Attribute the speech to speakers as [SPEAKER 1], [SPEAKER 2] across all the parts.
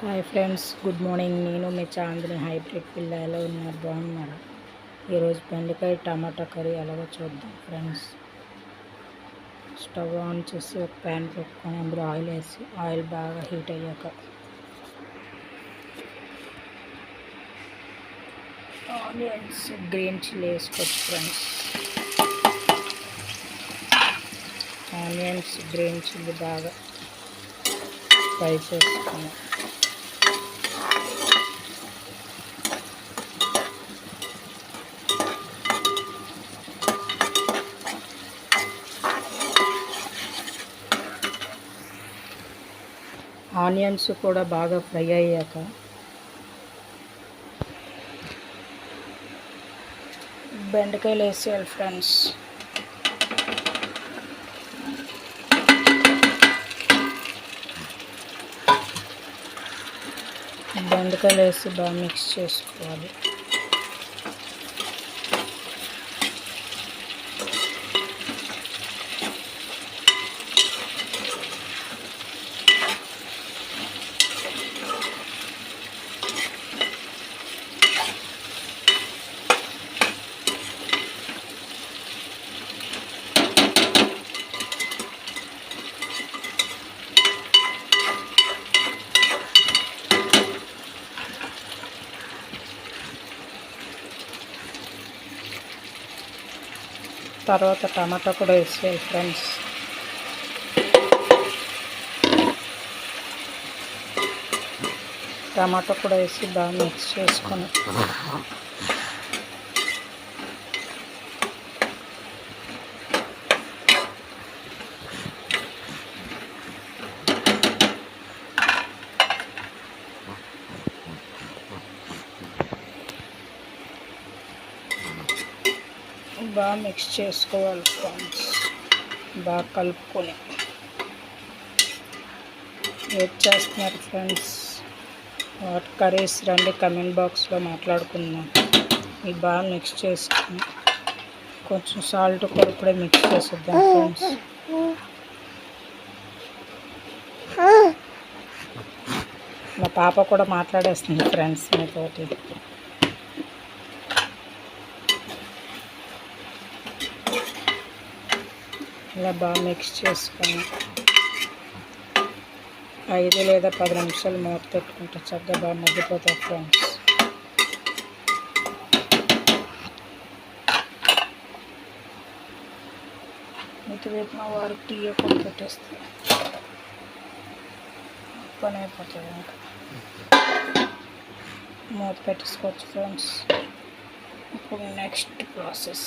[SPEAKER 1] Hi friends good morning నేను మీ Chandini hybrid పిల్ల ఎలా ఉన్నారు బాగున్నారా ఈరోజు బెండకాయ టమాటా కర్రీ ఎలాగో చూద్దాం ఫ్రెండ్స్ స్టవ్ ఆన్ చేసి ఒక ప్యాన్ పెట్టుకొని అందులో ఆయిల్ వేసి ఆయిల్ బాగా హీట్ అయ్యాక. ఆనియన్స్ గ్రీన్ చిల్లీ వేసుకోవచ్చు ఫ్రెండ్స్ ఆనియన్స్ గ్రీన్ చిల్లీ బాగా ఫ్రై చేసుకున్నాం ఆనియన్స్ కూడా బాగా ఫ్రై అయ్యాక బెండకాయలు వేసేయాలి ఫ్రెండ్స్. బెండకాయలు వేసి బాగా మిక్స్ చేసుకోవాలి. తర్వాత టమాటా కూడా వేసేయాలి ఫ్రెండ్స్. టమాటా కూడా వేసి బాగా మిక్స్ చేసుకొని బాగా మిక్స్ చేసుకోవాలి ఫ్రెండ్స్ బాగా కలుపుకొని. వెయిట్ చేస్తున్నారు ఫ్రెండ్స్ వాట్ కర్రీస్ రండి కమెంట్ బాక్స్లో మాట్లాడుకుందాం. ఇది బాగా మిక్స్ చేసుకుని కొంచెం సాల్ట్ కూడా ఇప్పుడే మిక్స్ చేసేద్దాం ఫ్రెండ్స్ మా పాప కూడా మాట్లాడేస్తుంది ఫ్రెండ్స్ మీతోటి. ఇలా బాగా మిక్స్ చేసుకొని ఐదు లేదా పది నిమిషాలు మూత పెట్టుకుంటే చక్కగా బాగా మగ్గిపోతాయి ఫ్రెండ్స్ ఇటువైపు మా వారికి టీ కూడా పెట్టేస్తే పని అయిపోతుంది ఇంకా. మూత పెట్టేసుకోవచ్చు ఫ్రెండ్స్ ఇప్పుడు నెక్స్ట్ ప్రాసెస్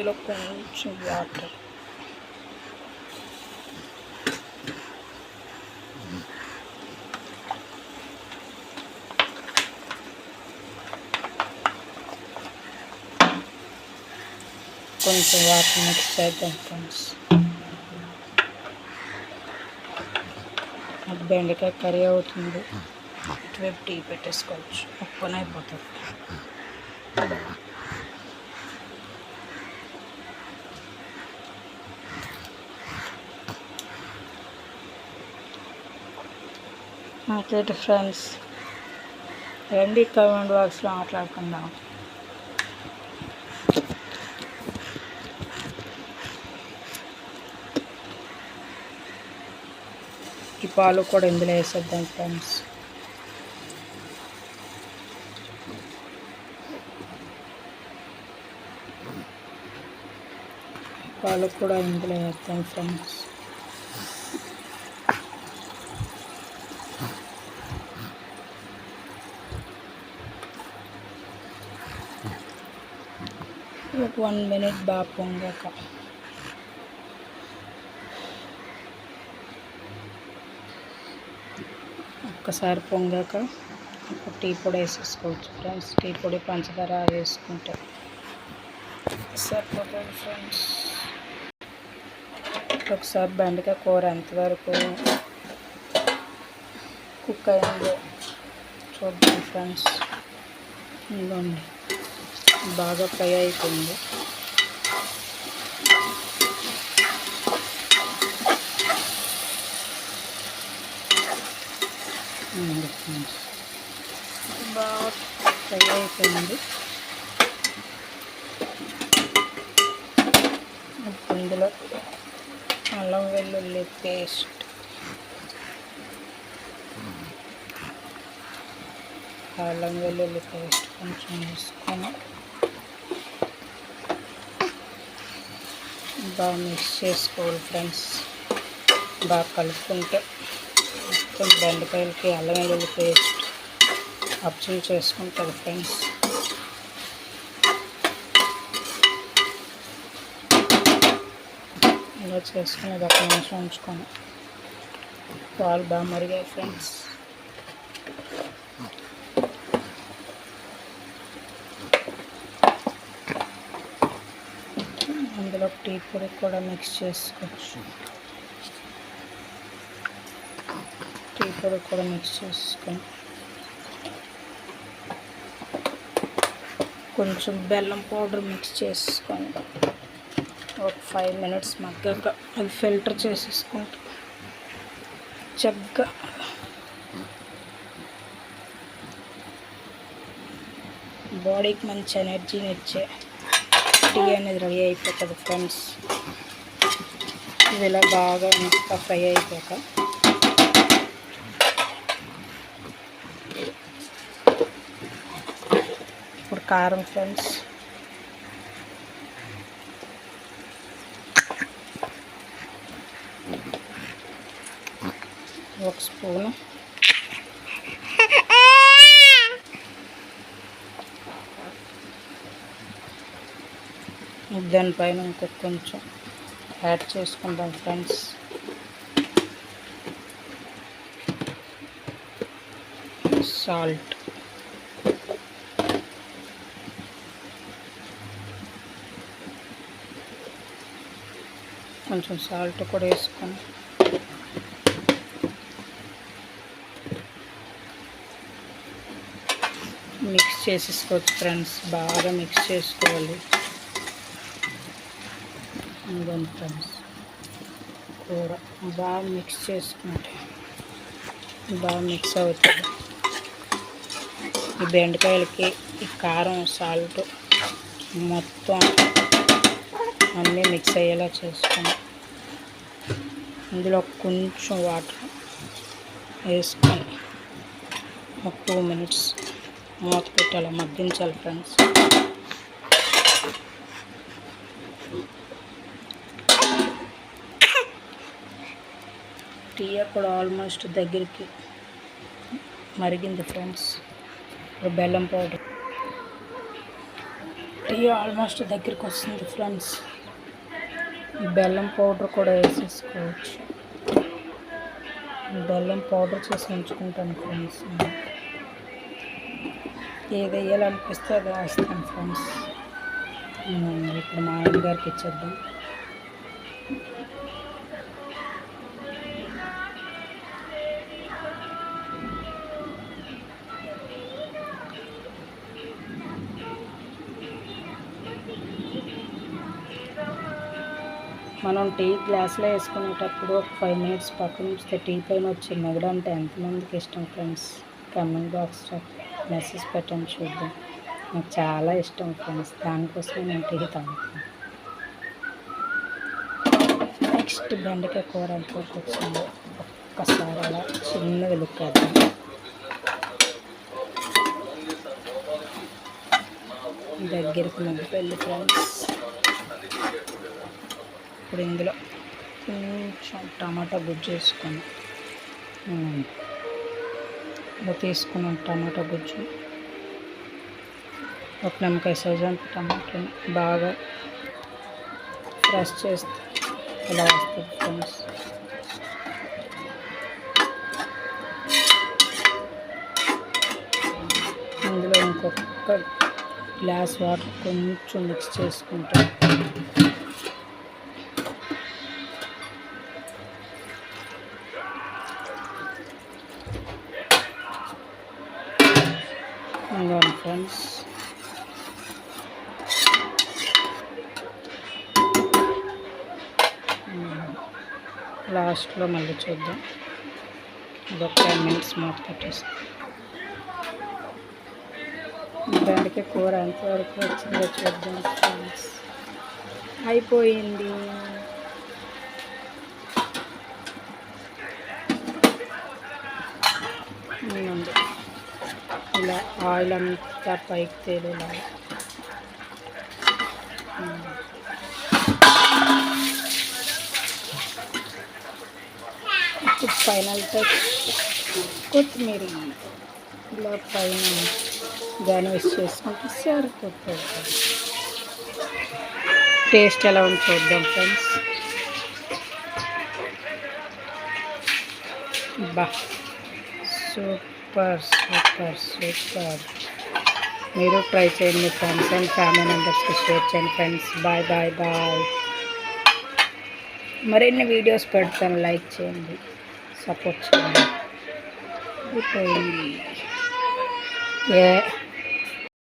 [SPEAKER 1] ఇందులో కొంచెం వాటర్. కొంచెం వాటర్ మిక్స్ చేద్దాం ఫ్రెండ్స్. అది బెండకాయ కర్రీ అవుతుంది. ఇటువైపు టీ పెట్టేసుకోవచ్చు. ఉప్పున ఓకే ఫ్రెండ్స్ రండి కమెంట్ బాక్స్లో మాట్లాడుకుందాం. ఈ పాలు కూడా ఇందులో వేసేద్దాం ఫ్రెండ్స్ పాలు కూడా ఇందులో వేస్తాం ఫ్రెండ్స్ వన్ మినిట్ బాగా పొంగాక ఒక్కసారి పొంగాక ఇప్పుడు టీ పొడి వేసేసుకోవచ్చు ఫ్రెండ్స్ టీ పొడి పంచదార వేసుకుంటే. సరిపోతుంది ఫ్రెండ్స్ ఒకసారి బెండకాయ కూర ఎంతవరకు కుక్ అయిందో చూద్దాం ఫ్రెండ్స్ ఇదిగోండి. బాగా ఫ్రై అయిపోయింది. బాగా ఫ్రై అయిపోయింది. ఇందులో అల్లం వెల్లుల్లి పేస్ట్. అల్లం వెల్లుల్లి పేస్ట్ కొంచెం వేసుకొని బాగా మిక్స్ చేసుకోవాలి ఫ్రెండ్స్ బాగా కలుపుకుంటే మొత్తం బెండకాయలకి అల్లం వెల్లుల్లి పేస్ట్ అబ్జర్వ్ చేసుకుంటుంది ఫ్రెండ్స్ ఇలా చేసుకుని ఒక నిమిషం ఉంచుకొని పాలు బాగా మరిగాయి ఫ్రెండ్స్ టీ పొడి కూడా మిక్స్ చేసుకోవచ్చు. టీ పొడి కూడా మిక్స్ చేసుకొని కొంచెం బెల్లం పౌడర్ మిక్స్ చేసుకొని ఒక ఫైవ్ మినిట్స్ మగ్గాక అది ఫిల్టర్ చేసేసుకుంటా చక్కగా బాడీకి మంచి ఎనర్జీని ఇచ్చే టీ అనేది రెడీ అయిపోతుంది ఫ్రెండ్స్. ఇది ఇలా బాగా ఇంకా ఫ్రై అయిపోక. ఇప్పుడు కారం ఫ్రెండ్స్. ఒక స్పూను. దానిపైన ఇంకొక కొంచెం యాడ్ చేసుకుంటాం ఫ్రెండ్స్. సాల్ట్. కొంచెం సాల్ట్ కూడా వేసుకొని. మిక్స్ చేసేసుకోవచ్చు ఫ్రెండ్స్. బాగా మిక్స్ చేసుకోవాలి. ఇదిగోండి ఫ్రెండ్స్ కూర బాగా మిక్స్ చేసుకుంటే బాగా మిక్స్ అవుతుంది. ఈ బెండకాయలకి ఈ కారం సాల్ట్ మొత్తం అన్నీ మిక్స్ అయ్యేలా చేసుకొని ఇందులో కొంచెం వాటర్ వేసుకొని ఒక టూ మినిట్స్ మూత పెట్టాలి మగ్గించాలి ఫ్రెండ్స్ టీ కూడా ఆల్మోస్ట్ దగ్గరికి మరిగింది ఫ్రెండ్స్. ఇప్పుడు బెల్లం పౌడర్. టీ ఆల్మోస్ట్ దగ్గరికి వస్తుంది ఫ్రెండ్స్. బెల్లం పౌడర్ కూడా వేసేసుకోవచ్చు. బెల్లం పౌడర్ చేసి ఉంచుకుంటాను ఫ్రెండ్స్. ఏది వేయాలనిపిస్తే అది వేస్తాను ఫ్రెండ్స్. ఇప్పుడు మా ఆయన గారికి ఇచ్చేద్దాం. మనం టీ గ్లాస్లో వేసుకునేటప్పుడు ఒక ఫైవ్ మినిట్స్ పక్కన ఉంచితే టీ పైన వచ్చి మిగడంటే ఎంతమందికి ఇష్టం ఫ్రెండ్స్? కమెంట్ బాక్స్లో మెసేజ్ పెట్టండి చూద్దాం. నాకు చాలా ఇష్టం ఫ్రెండ్స్. దానికోసమే నేను టీ తాగుతాను. నెక్స్ట్ బెండకాయ కూర ఎంతవరకు వచ్చింది ఒక్కసారి అలా చిన్న వెలుక్కేద్దాం దగ్గరికి మగ్గిపోయింది ఫ్రెండ్స్. ఇప్పుడు ఇందులో కొంచెం టమాటా గుజ్జు వేసుకొని. ఇలా తీసుకున్నాం టమాటా గుజ్జు ఒక నిమ్మకాయ సైజ్ అంత టమాటాని బాగా ఫ్రెష్ చేస్తే ఇలా వస్తుంది ఫ్రెండ్స్. ఇందులో ఇంకొక గ్లాస్ వాటర్ కొంచెం మిక్స్ చేసుకుంటాం లాస్ట్లో మళ్ళీ చూద్దాం. ఒక టెన్ మినిట్స్ మూత పెట్టేస్తాం దానికి కూర ఎంతవరకు వచ్చిందో చూద్దాం ఫ్రెండ్స్ అయిపోయింది. ఇలా ఆయిల్ అంతా పైకి తేలేలాగా. ఫైనల్ టచ్ కొత్తిమీర ఇలా పైన గార్నిష్ చేసుకుంటే సరిపోతుంది టేస్ట్ ఎలా ఉంది చూద్దాం ఫ్రెండ్స్ బా సూపర్ సూపర్ సూపర్ మీరు ట్రై చేయండి ఫ్రెండ్స్ అండ్ ఫ్యామిలీ మెంబర్స్కి షేర్ చేయండి ఫ్రెండ్స్ బాయ్ బాయ్ బాయ్ మరిన్ని వీడియోస్ పెడతాను లైక్ చేయండి సపోర్ట్ చేయండి అయిపోయింది ఏ